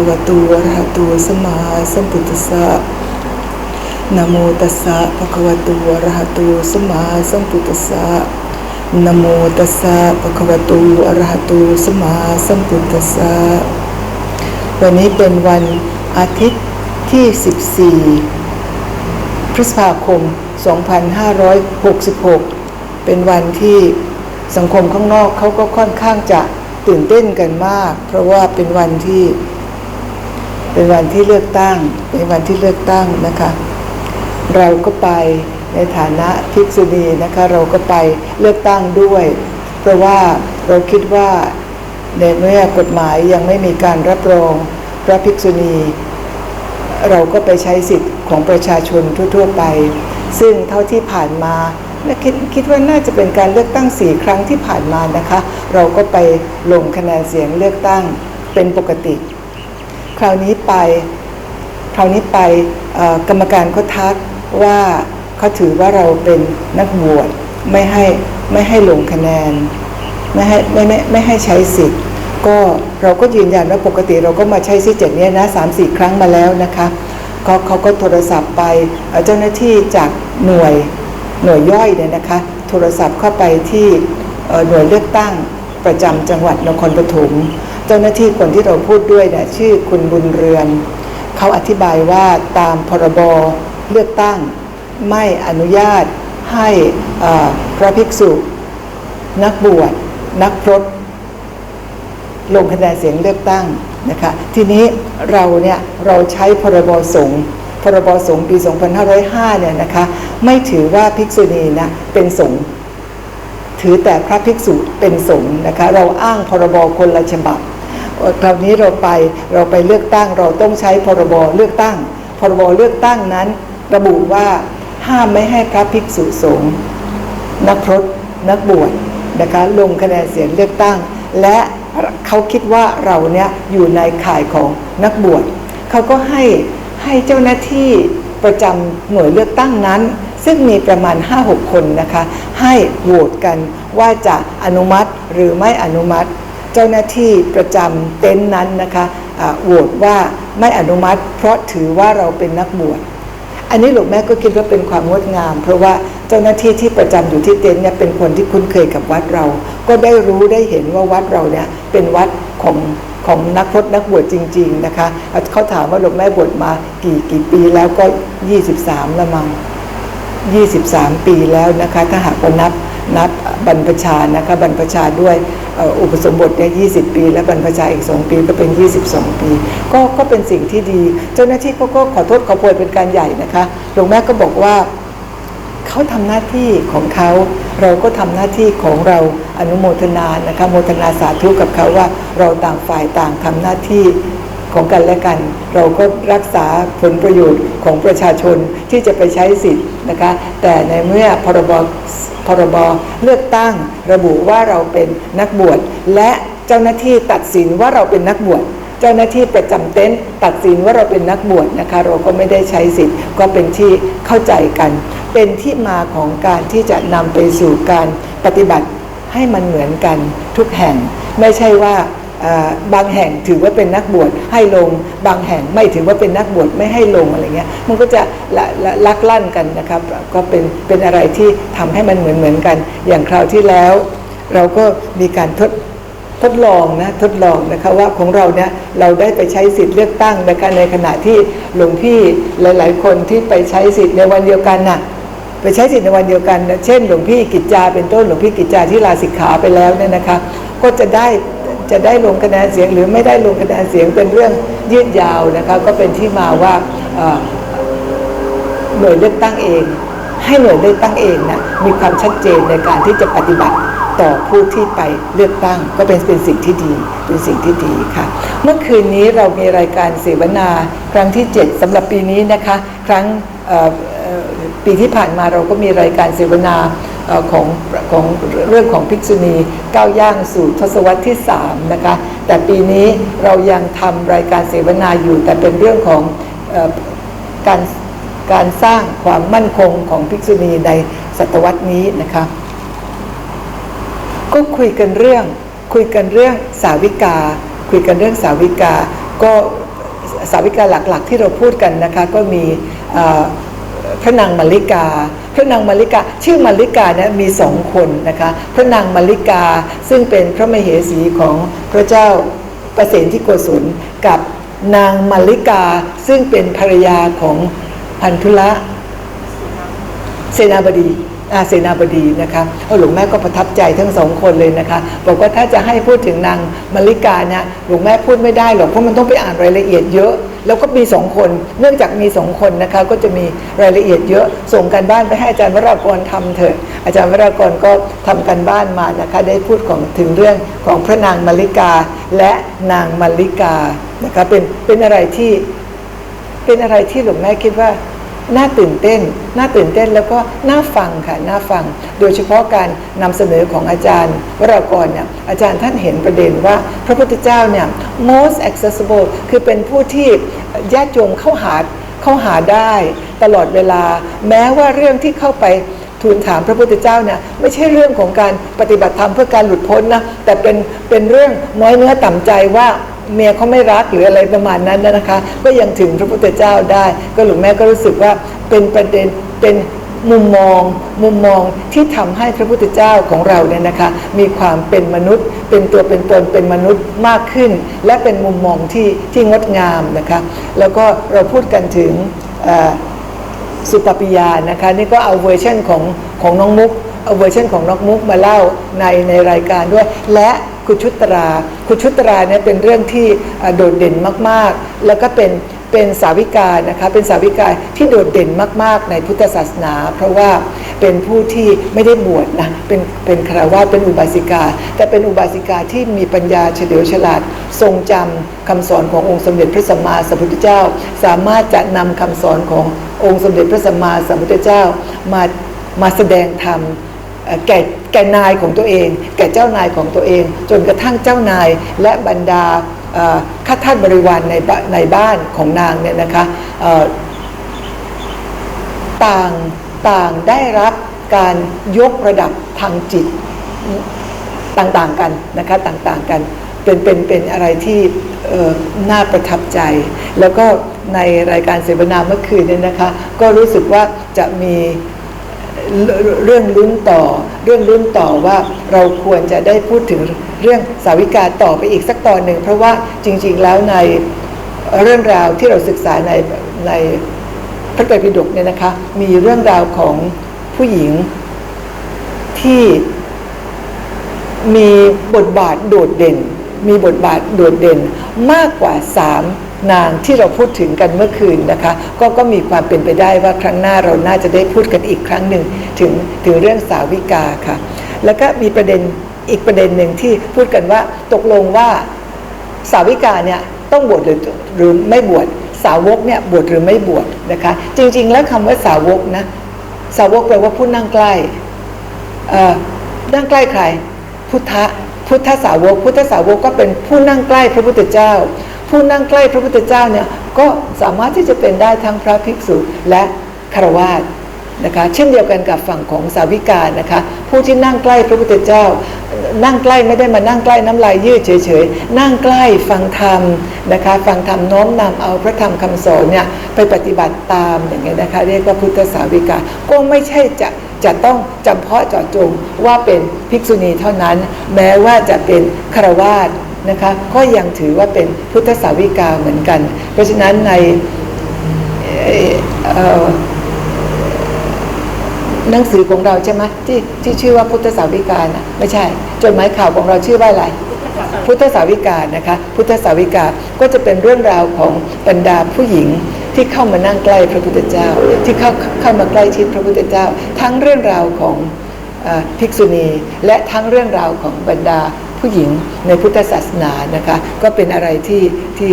ะวะโตอะระหะโตสัมมาสัมพุทธัสสะนะโมตัสสะภะคะวะโตอะระหะโตสัมมาสัมพุทธัสสะนะโมตัสสะภะคะวะโตอะระหะโตสัมมาสัมพุทธัสสะวันนี้เป็นวันอาทิตย์ที่ 14 พฤษภาคม 2566 เป็นวันที่สังคมข้างนอกเขาก็ค่อนข้างจะตื่นเต้นกันมาก เพราะว่าเป็นวันที่ เป็นวันที่เลือกตั้งเป็นวันที่เลือกตั้งนะคะ เราก็ไปในฐานะภิกษุณีนะคะเราก็ไปเลือกตั้งด้วย เพราะว่าเราคิดว่าในเมื่อกฎหมายยังไม่มีการรับรองพระภิกษุณี เราก็ไปใช้สิทธิ์ของประชาชนทั่ว ๆ ไป ซึ่งเท่าที่ผ่านมาและคิดคิดว่าน่าจะเป็นการเลือกตั้งสี่ครั้งที่ผ่านมานะคะ เราก็ไปลงคะแนนเสียงเลือกตั้งเป็นปกติ คราวนี้ไป คราวนี้ไปกรรมการเขาทักว่าเขาถือว่าเราเป็นนักบวชไม่ให้ไม่ให้ลงคะแนน ไม่ให้ไม่ไม่ไม่ให้ใช้สิทธิ์ ก็เราก็ยืนยันว่าปกติเราก็มาใช้สิทธิ์อย่างนี้นะสามสี่ครั้งมาแล้วนะคะเขาเขาก็โทรศัพท์ไปเจ้าหน้าที่จากหน่วยหน่วยย่อยเนี่ยนะคะ โทรศัพท์เข้าไปที่หน่วยเลือกตั้งประจำจังหวัดนครปฐม เจ้าหน้าที่คนที่เราพูดด้วยเนี่ยชื่อคุณบุญเรือน เขาอธิบายว่าตามพรบเลือกตั้ง ไม่อนุญาตให้พระภิกษุ นักบวชนักพรตลงคะแนนเสียงเลือกตั้งนะคะทีนี้เราเนี่ยเราใช้พรบสงฆ์พรบสงฆ์ปี 2505 เนี่ยนะคะไม่ถือว่าภิกษุณีนะเป็นสงฆ์ถือแต่พระภิกษุเป็นสงฆ์นะคะเราอ้างพรบคนละฉบับ คราวนี้เราไปเราไปเลือกตั้งเราต้องใช้พรบเลือกตั้ง พรบเลือกตั้งนั้น ระบุว่าห้ามไม่ให้พระภิกษุสงฆ์นักพรตนักบวชนะคะลงคะแนนเสียงเลือกตั้ง และเขาคิดว่าเราเนี่ยอยู่ในข่ายของนักบวชเขาก็ให้ให้เจ้าหน้าที่ประจำหน่วยเลือกตั้งนั้น ซึ่งมีประมาณ 5-6 คนนะคะ ให้โหวตกันว่าจะอนุมัติหรือไม่อนุมัติ เจ้าหน้าที่ประจำเต็นท์นั้นนะคะอ่าโหวตว่าไม่อนุมัติ เพราะถือว่าเราเป็นนักบวชอันนี้หลวงแม่ก็คิดว่าเป็นความงดงาม เพราะว่าเจ้าหน้าที่ที่ประจำอยู่ที่เต็นท์เนี่ยเป็นคนที่คุ้นเคยกับวัดเรา ก็ได้รู้ได้เห็นว่าวัดเราเนี่ยเป็นวัดของของนักพจนักบวชจริง ๆนะคะเขาถามว่าหลวงแม่บวชมากี่กี่ปีแล้วก็ 23 ละมั้ง23 ปีแล้วนะคะ ถ้าหากว่านับ นับบรรพชานะคะบรรพชาด้วยอุปสมบทเนี่ย20ปี และบรรพชาอีก 2 ปีก็เป็น 22 ปี ก็ก็เป็นสิ่งที่ดี เจ้าหน้าที่เขาก็ขอโทษขอโพยเป็นการใหญ่นะคะหลวงแม่ก็บอกว่าเขาทำหน้าที่ของเขาเราก็ทำหน้าที่ของเราอนุโมทนานะคะโมทนาสาธุกับเขาว่าเราต่างฝ่ายต่างทำหน้าที่ ของกันและกัน เราก็รักษาผลประโยชน์ของประชาชนที่จะไปใช้สิทธิ์นะคะ แต่ในเมื่อพรบพรบเลือกตั้งระบุว่าเราเป็นนักบวช และเจ้าหน้าที่ตัดสินว่าเราเป็นนักบวชเจ้าหน้าที่ประจำเต็นท์ตัดสินว่าเราเป็นนักบวชนะคะ เราก็ไม่ได้ใช้สิทธิ์ก็เป็นที่เข้าใจกัน เป็นที่มาของการที่จะนำไปสู่การปฏิบัติให้มันเหมือนกันทุกแห่ง ไม่ใช่ว่า บางแห่งถือว่าเป็นนักบวชให้ลง บางแห่งไม่ถือว่าเป็นนักบวชไม่ให้ลงอะไรเงี้ยมันก็จะละละลักลั่นกันนะครับ ก็เป็นเป็นอะไรที่ทำให้มันเหมือนเหมือนกัน อย่างคราวที่แล้ว เราก็มีการทดทดลองนะทดลองนะคะว่าของเราเนี่ยเราได้ไปใช้สิทธิ์เลือกตั้งนะคะในขณะที่หลวงพี่หลาย ๆ คนที่ไปใช้สิทธิ์ในวันเดียวกันน่ะไปใช้สิทธิ์ในวันเดียวกันนะเช่น หลวงพี่กิจจาเป็นต้นหลวงพี่กิจจาที่ลาสิกขาไปแล้วเนี่ยนะคะ ก็จะได้ จะได้ลงคะแนนเสียงหรือไม่ได้ลงคะแนนเสียงเป็นเรื่องยืดยาวนะคะก็เป็นที่มาว่าหน่วยเลือกตั้งเอง ให้หน่วยเลือกตั้งเองนะมีความชัดเจนในการที่จะปฏิบัติต่อผู้ที่ไปเลือกตั้งก็เป็นเป็นสิ่งที่ดีเป็นสิ่งที่ดีค่ะ เมื่อคืนนี้เรามีรายการเสวนาครั้งที่ 7สำหรับปีนี้นะคะ ครั้ง ปีที่ผ่านมาเราก็มีรายการเสวนาของของเรื่องของภิกษุณีก้าวย่างสู่ทศวรรษที่3นะคะแต่ปีนี้เรายังทำรายการเสวนาอยู่ แต่เป็นเรื่องของอการการสร้างความมั่นคงของภิกษุณีในศตวรรษนี้นะคะก็คุยกันเรื่องคุยกันเรื่องสาวิกา คุยกันเรื่องสาวิกา ก็สาวิกาหลักๆ ที่เราพูดกันนะคะก็มีอ พระนางมาริกา พระนางมาริกา ชื่อมาริกาเนี่ยมีสองคนนะคะพระนางมาริกาซึ่งเป็นพระมเหสีของพระเจ้าประสนที่โกศลกับนางมาริกาซึ่งเป็นภรรยาของพันธุละเสนาบดีอาเสนาบดีนะคะโอ้หลวงแม่ก็ประทับใจทั้งสองคนเลยนะคะบอกว่าถ้าจะให้พูดถึงนางมาริกาเนี่ยหลวงแม่พูดไม่ได้หรอกเพราะมันต้องไปอ่านรายละเอียดเยอะ แล้วก็มีสองคน เนื่องจากมีสองคนนะคะก็จะมีรายละเอียดเยอะส่งกันบ้านไปให้อาจารย์วรากรทำเถอะอาจารย์วรากรก็ทำกันบ้านมานะคะได้พูดของถึงเรื่องของพระนางมาริกาและนางมาริกานะคะเป็นเป็นอะไรที่เป็นอะไรที่หลวงแม่คิดว่า น่าตื่นเต้น น่าตื่นเต้นแล้วก็น่าฟังค่ะ น่าฟัง โดยเฉพาะการนำเสนอของอาจารย์ วรากรเนี่ย อาจารย์ท่านเห็นประเด็นว่าพระพุทธเจ้าเนี่ย most accessible คือเป็นผู้ที่ญาติโยมเข้าหาเข้าหาได้ตลอดเวลา แม้ว่าเรื่องที่เข้าไปทูลถามพระพุทธเจ้าเนี่ยไม่ใช่เรื่องของการปฏิบัติธรรมเพื่อการหลุดพ้นนะแต่เป็นเป็นเรื่องน้อยเนื้อต่ำใจว่า เมียเขาไม่รักหรืออะไรประมาณนั้นนะคะ ก็ยังถึงพระพุทธเจ้าได้ ก็หลวงแม่ก็รู้สึกว่าเป็นประเด็นเป็นมุมมองมุมมองที่ทำให้พระพุทธเจ้าของเราเนี่ยนะคะ มีความเป็นมนุษย์ เป็นตัวเป็นตนเป็นมนุษย์มากขึ้น และเป็นมุมมองที่ที่งดงามนะคะ แล้วก็เราพูดกันถึงสุปปิยานะคะนี่ก็เอาเวอร์ชันของของน้องมุกเอาเวอร์ชันของน้องมุกมาเล่าในในรายการด้วย และ คุชุตราคุชุตราเนี่ยเป็นเรื่องที่โดดเด่นมากๆ แล้วก็เป็นเป็นสาวิกานะคะเป็นสาวิกาที่โดดเด่นมาก ๆ ในพุทธศาสนา เพราะว่าเป็นผู้ที่ไม่ได้บวชนะเป็นเป็นคราวะเป็นอุบาสิกา แต่เป็นอุบาสิกาที่มีปัญญาเฉลียวฉลาด ทรงจำคำสอนขององค์สมเด็จพระสัมมาสัมพุทธเจ้า สามารถจะนำคำสอนขององค์สมเด็จพระสัมมาสัมพุทธเจ้ามามาแสดงธรรมแก่ แก่นายของตัวเอง แก่เจ้านายของตัวเอง จนกระทั่งเจ้านายและบรรดาข้าทาสบริวารในในบ้านของนางเนี่ยนะคะต่างต่างได้รับการยกระดับทางจิตต่างๆกันนะคะต่างๆกันเป็นเป็นเป็นอะไรที่น่าประทับใจ แล้วก็ในรายการเสวนาเมื่อคืนเนี่ยนะคะ ก็รู้สึกว่าจะมี เรื่องลุ้นต่อ เรื่องลุ้นต่อว่าเราควรจะได้พูดถึงเรื่องสาวิกาต่อไปอีกสักตอนหนึ่งเพราะว่าจริง ๆ แล้วในเรื่องราวที่เราศึกษาในในพระไตรปิฎกเนี่ยนะคะ มีเรื่องราวของผู้หญิงที่มีบทบาทโดดเด่น มีบทบาทโดดเด่นมากกว่าสาม นางที่เราพูดถึงกันเมื่อคืนนะคะ ก็ก็มีความเป็นไปได้ว่าครั้งหน้าเราน่าจะได้พูดกันอีกครั้งหนึ่งถึงถึงเรื่องสาวิกาค่ะ แล้วก็มีประเด็นอีกประเด็นหนึ่งที่พูดกันว่าตกลงว่าสาวิกาเนี่ยต้องบวชหรือหรือไม่บวชสาวกเนี่ยบวชหรือไม่บวชนะคะ จริง ๆ แล้วคำว่าสาวกนะสาวกแปลว่าผู้นั่งใกล้นั่งใกล้ใคร พุทธพุทธสาวก พุทธสาวกก็เป็นผู้นั่งใกล้พระพุทธเจ้า ผู้นั่งใกล้พระพุทธเจ้าเนี่ยก็สามารถที่จะเป็นได้ทั้งพระภิกษุและคารวาสนะคะเช่นเดียวกันกับฝั่งของสาวิกานะคะผู้ที่นั่งใกล้พระพุทธเจ้า นั่งใกล้ไม่ได้มานั่งใกล้น้ำลายยืดเฉยๆ นั่งใกล้ฟังธรรมนะคะฟังธรรมน้อมนำเอาพระธรรมคำสอนเนี่ยไปปฏิบัติตามอย่างเงี้ยนะคะเรียกว่าพุทธสาวิกาก็ไม่ใช่จะจะต้องจำเพาะเจาะจงว่าเป็นภิกษุณีเท่านั้น แม้ว่าจะเป็นคาวาส นะคะก็ยังถือว่าเป็นพุทธสาวิกาเหมือนกัน เพราะฉะนั้นในหนังสือของเราใช่ไหมที่ที่ชื่อว่าพุทธสาวิกานะไม่ใช่ จดหมายข่าวของเราชื่อว่าอะไร พุทธสาวิกานะคะ พุทธสาวิกาก็จะเป็นเรื่องราวของบรรดาผู้หญิงที่เข้ามานั่งใกล้พระพุทธเจ้า ที่เข้าเข้ามาใกล้ชิดพระพุทธเจ้า ทั้งเรื่องราวของภิกษุณีและทั้งเรื่องราวของบรรดา ผู้หญิงในพุทธศาสนานะคะ ก็เป็นอะไรที่ที่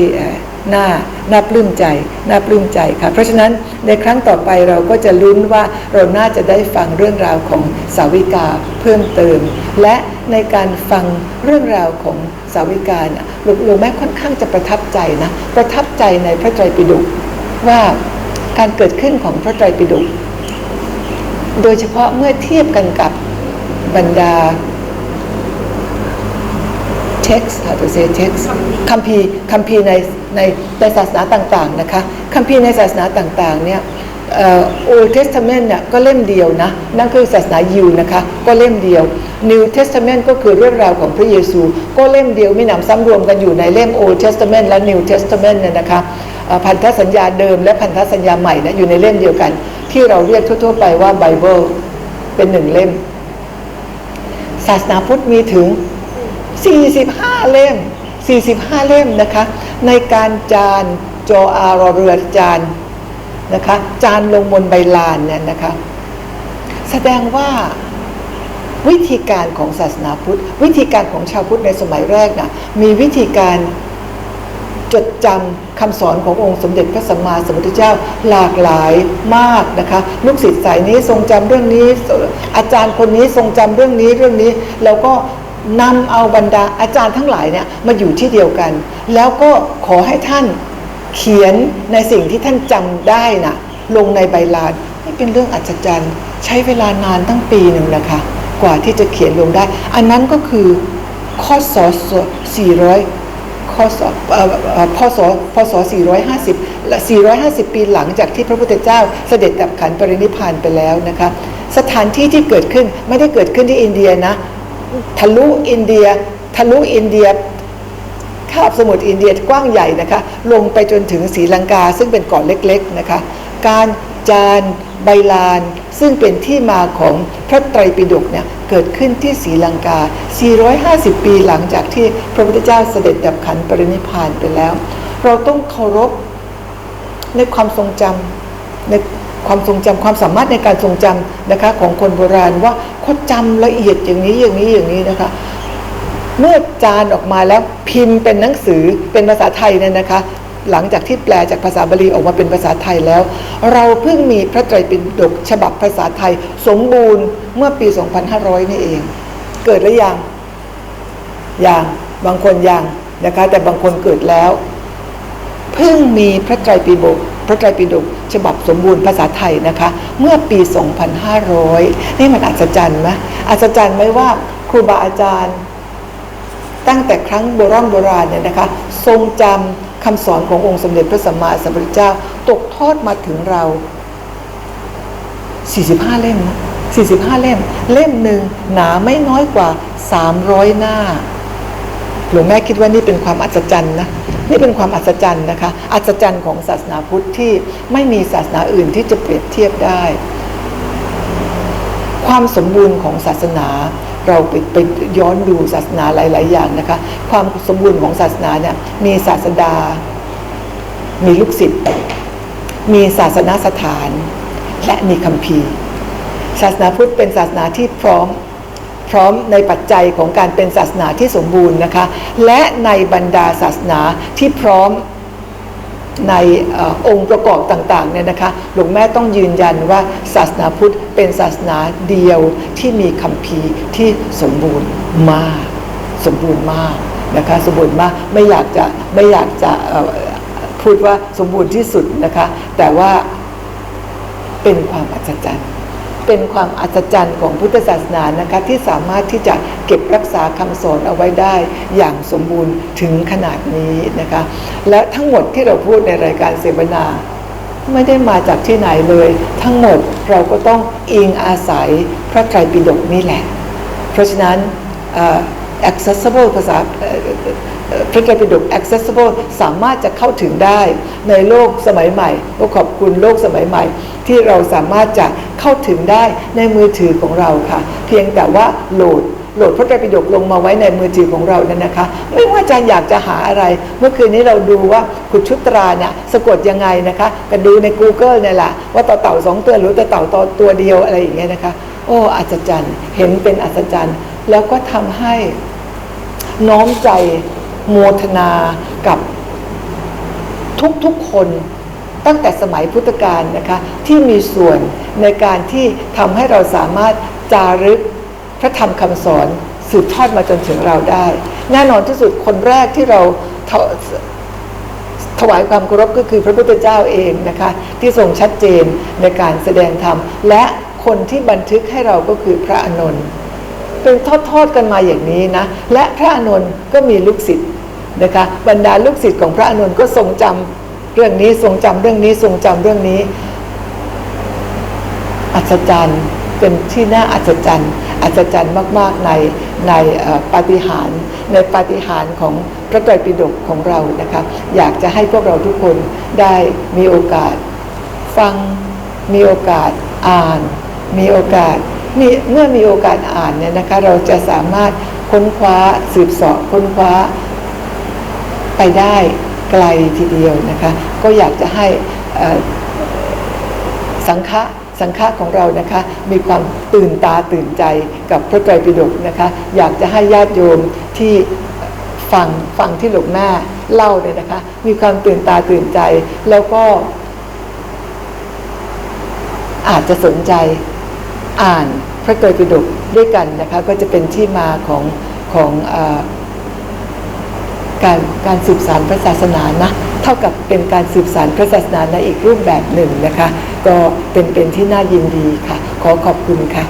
น่าน่าปลื้มใจน่าปลื้มใจค่ะ เพราะฉะนั้นในครั้งต่อไปเราก็จะลุ้นว่าเราน่าจะได้ฟังเรื่องราวของสาวิกาเพิ่มเติม และในการฟังเรื่องราวของสาวิกาเนี่ยหลวงหลวงแม่ค่อนข้างจะประทับใจนะประทับใจในพระไตรปิฎกว่าการเกิดขึ้นของพระไตรปิฎกโดยเฉพาะเมื่อเทียบกันกับบรรดา text how to say text คัมภีร์คัมภีร์ในในในศาสนาต่างๆนะคะคัมภีร์ในศาสนาต่างๆเนี่ยอ่อ Old Testament เนี่ยก็เล่มเดียวนะ นั่นคือศาสนายิวนะคะก็เล่มเดียว New Testament ก็คือเรื่องราวของพระเยซู ก็เล่มเดียวไม่นำซ้ำรวมกันอยู่ในเล่ม Old Testament และ New Testament เนี่ยนะคะพันธสัญญาเดิมและพันธสัญญาใหม่เนี่ยอยู่ในเล่มเดียวกัน ที่เราเรียกทั่วๆไปว่าไบเบิลเป็นหนึ่งเล่ม ศาสนาพุทธมีถึง 45 เล่ม 45 เล่มนะคะ ในการจานจออารอเรือจานนะคะจานลงบนใบลานเนี่ยนะคะ แสดงว่าวิธีการของศาสนาพุทธ วิธีการของชาวพุทธในสมัยแรกนะมีวิธีการจดจำคำสอนขององค์สมเด็จพระสัมมาสัมพุทธเจ้าหลากหลายมากนะคะลูกศิษย์สายนี้ทรงจำเรื่องนี้ อาจารย์คนนี้ทรงจำเรื่องนี้เรื่องนี้ แล้วก็ นำเอาบรรดาอาจารย์ทั้งหลายเนี่ยมาอยู่ที่เดียวกัน แล้วก็ขอให้ท่านเขียนในสิ่งที่ท่านจำได้น่ะลงในใบลานนี่เป็นเรื่องอัศจรรย์ ใช้เวลานานตั้งปีหนึ่งนะคะ กว่าที่จะเขียนลงได้ อันนั้นก็คือข้อสอ400ข้อสอบเอ่อเอ่อพศพศ450และ450 ปีหลังจากที่พระพุทธเจ้าเสด็จดับขันปรินิพพานไปแล้วนะคะ สถานที่ที่เกิดขึ้นไม่ได้เกิดขึ้นที่อินเดียนะ ทะลุอินเดีย ทะลุอินเดียคาบสมุทรอินเดียกว้างใหญ่นะคะ ลงไปจนถึงศรีลังกาซึ่งเป็นเกาะเล็กๆนะคะ การจานใบลาน ซึ่งเป็นที่มาของพระไตรปิฎกเนี่ยเกิดขึ้นที่ศรีลังกา 450 ปีหลังจากที่พระพุทธเจ้าเสด็จดับขันปรินิพพานไปแล้ว เราต้องเคารพในความทรงจำในความทรงจำความสามารถในการทรงจำนะคะของคนโบราณว่า เขาจำละเอียดอย่างนี้อย่างนี้อย่างนี้นะคะ เมื่อจานออกมาแล้วพิมพ์เป็นหนังสือเป็นภาษาไทยเนี่ยนะคะ หลังจากที่แปลจากภาษาบาลีออกมาเป็นภาษาไทยแล้ว เราเพิ่งมีพระไตรปิฎกฉบับภาษาไทย สมบูรณ์เมื่อปี 2500 นี่เอง เกิดหรือยังยังบางคนยังนะคะ แต่บางคนเกิดแล้ว เพิ่งมีพระไตรปิฎก พระไตรปิฎกฉบับสมบูรณ์ภาษาไทยนะคะ เมื่อปี 2500 นี่มันอัศจรรย์ไหมอัศจรรย์ไหมว่าครูบาอาจารย์ ตั้งแต่ครั้งโบราณโบราณเนี่ยนะคะ ทรงจำคำสอนขององค์สมเด็จพระสัมมาสัมพุทธเจ้า ตกทอดมาถึงเรา 45 เล่มนะ45 เล่ม เล่มหนึ่งหนาไม่น้อยกว่า 300 หน้า หลวงแม่คิดว่านี่เป็นความอัศจรรย์นะนี่เป็นความอัศจรรย์นะคะอัศจรรย์ของศาสนาพุทธที่ไม่มีศาสนาอื่นที่จะเปรียบเทียบได้ ความสมบูรณ์ของศาสนาเราไปไปย้อนดูศาสนาหลาย ๆ อย่างนะคะ ความสมบูรณ์ของศาสนาเนี่ยมีศาสดา มีลูกศิษย์มีศาสนาสถาน และมีคัมภีร์ ศาสนาพุทธเป็นศาสนาที่พร้อม พร้อมในปัจจัยของการเป็นศาสนาที่สมบูรณ์นะคะ และในบรรดาศาสนาที่พร้อมในอองค์ประกอบต่างๆเนี่ยนะคะหลวงแม่ต้องยืนยันว่าศาสนาพุทธเป็นศาสนาเดียวที่มีคัมภีร์ที่สมบูรณ์มาก สมบูรณ์มากนะคะสมบูรณ์มากไม่อยากจะไม่อยากจะพูดว่าสมบูรณ์ที่สุดนะคะ แต่ว่าเป็นความอัศจรรย์ เป็นความอัศจรรย์ของพุทธศาสนานะคะที่สามารถที่จะเก็บรักษาคำสอนเอาไว้ได้อย่างสมบูรณ์ถึงขนาดนี้นะคะ และทั้งหมดที่เราพูดในรายการเสวนาไม่ได้มาจากที่ไหนเลย ทั้งหมดเราก็ต้องอิงอาศัยพระไตรปิฎกนี่แหละ เพราะฉะนั้น accessible ภาษา พระไตรปิฎก accessible สามารถจะเข้าถึงได้ในโลกสมัยใหม่ก็ขอบคุณโลกสมัยใหม่ ที่เราสามารถจะเข้าถึงได้ในมือถือของเราค่ะ เพียงแต่ว่าโหลดโหลดพระไตรปิฎกลงมาไว้ในมือถือของเรานั่นนะคะ ไม่ว่าอาจารย์อยากจะหาอะไร เมื่อคืนนี้เราดูว่าขุดชุตราเนี่ยสะกดยังไงนะคะก็ดูใน Google เนี่ยแหละว่าต่อเต่าสองตัวหรือต่อเต่าตัวตัวเดียวอะไรอย่างเงี้ยนะคะ โอ้อัศจรรย์เห็นเป็นอัศจรรย์ แล้วก็ทำให้น้อมใจ โมทนากับทุกๆคนตั้งแต่สมัยพุทธกาลนะคะที่มีส่วนในการที่ทำให้เราสามารถจารึกพระธรรมคำสอนสืบทอดมาจนถึงเราได้ แน่นอนที่สุดคนแรกที่เราถถวายความเคารพก็คือพระพุทธเจ้าเองนะคะที่ทรงชัดเจนในการแสดงธรรม และคนที่บันทึกให้เราก็คือพระอานนท์เป็นทอดๆกันมาอย่างนี้นะ และพระอานนท์ก็มีลูกศิษย์ นะคะบรรดาลูกศิษย์ของพระอานนก็ทรงจำเรื่องนี้ทรงจำเรื่องนี้ทรงจำเรื่องนี้ อัศจรรย์เป็นที่น่าอัศจรรย์อัศจรรย์มากๆในในปาฏิหาริย์ในปาฏิหาริย์ของพระไตรปิฎกของเรานะคะอยากจะให้พวกเราทุกคนได้มีโอกาสฟังมีโอกาสอ่าน มีโอกาสมีเมื่อมีโอกาสอ่านเนี่ยนะคะเราจะสามารถค้นคว้าสืบเสอบค้นคว้า ไปได้ไกลทีเดียวนะคะ ก็อยากจะให้สังฆะสังฆะของเรานะคะมีความตื่นตาตื่นใจกับพระไตรปิฎกนะคะ อยากจะให้ญาติโยมที่ฟังฟังที่หลวงแม่เล่าเนี่ยนะคะ มีความตื่นตาตื่นใจ แล้วก็ อาจจะสนใจอ่านพระไตรปิฎกด้วยกันนะคะ ก็จะเป็นที่มาของของอา การการสืบสารพระศาสนานะเท่ากับเป็นการสืบสารพระศาสนาในอีกรูปแบบหนึ่งนะคะ ก็เป็นเป็นที่น่ายินดีค่ะ ขอขอบคุณค่ะ